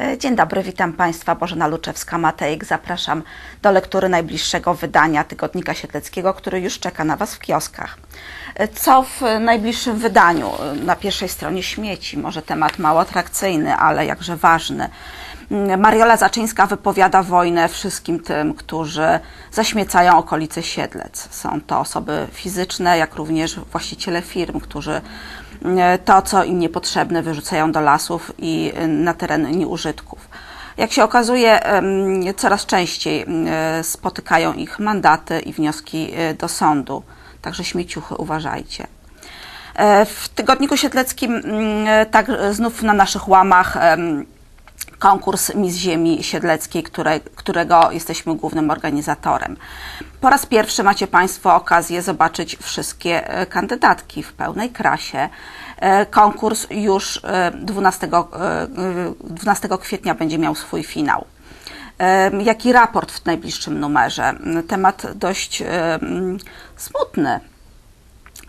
E, Dzień dobry, witam Państwa. Bożena Luczewska-Matejek. Zapraszam do lektury najbliższego wydania Tygodnika Siedleckiego, który już czeka na Was w kioskach. E, Co w najbliższym wydaniu? E, Na pierwszej stronie śmieci, może temat mało atrakcyjny, ale jakże ważny. Mm, Mariola Zaczyńska wypowiada wojnę wszystkim tym, którzy zaśmiecają okolice Siedlec. Są to osoby fizyczne, jak również właściciele firm, którzy mm, to, co im niepotrzebne, wyrzucają do lasów i y, na teren nieużytków. Jak się okazuje, em, coraz częściej spotykają ich mandaty i wnioski y, do sądu. Także śmieciuchy, uważajcie. E, W Tygodniku Siedleckim mm, tak znów na naszych łamach konkurs Miss Ziemi Siedleckiej, które, którego jesteśmy głównym organizatorem. Po raz pierwszy macie Państwo okazję zobaczyć wszystkie e, kandydatki w pełnej krasie. E, Konkurs już e, 12, e, e, 12 kwietnia będzie miał swój finał. Jaki raport w najbliższym numerze? Temat dość mm, smutny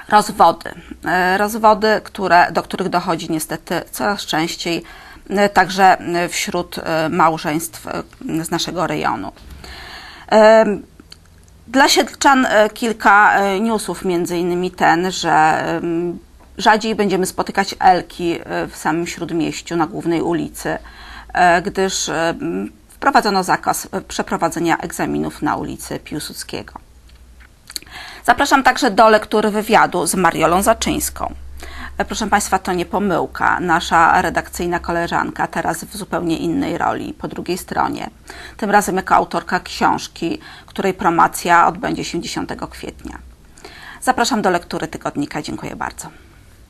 rozwody. Rozwody, które, do których dochodzi niestety coraz częściej, także e, wśród e, małżeństw e, z naszego rejonu. E, Dla Siedlczan e, kilka e, newsów, między innymi ten, że rzadziej będziemy spotykać elki e, w samym śródmieściu, na głównej ulicy, e, gdyż e, wprowadzono zakaz e, przeprowadzenia egzaminów na ulicy Piłsudskiego. Zapraszam także do lektury wywiadu z Mariolą Zaczyńską. E, Proszę Państwa, to nie pomyłka. Nasza redakcyjna koleżanka teraz w zupełnie innej roli, po drugiej stronie. Tym razem jako autorka książki, której promocja odbędzie się 10 kwietnia. Zapraszam do lektury tygodnika. Dziękuję bardzo.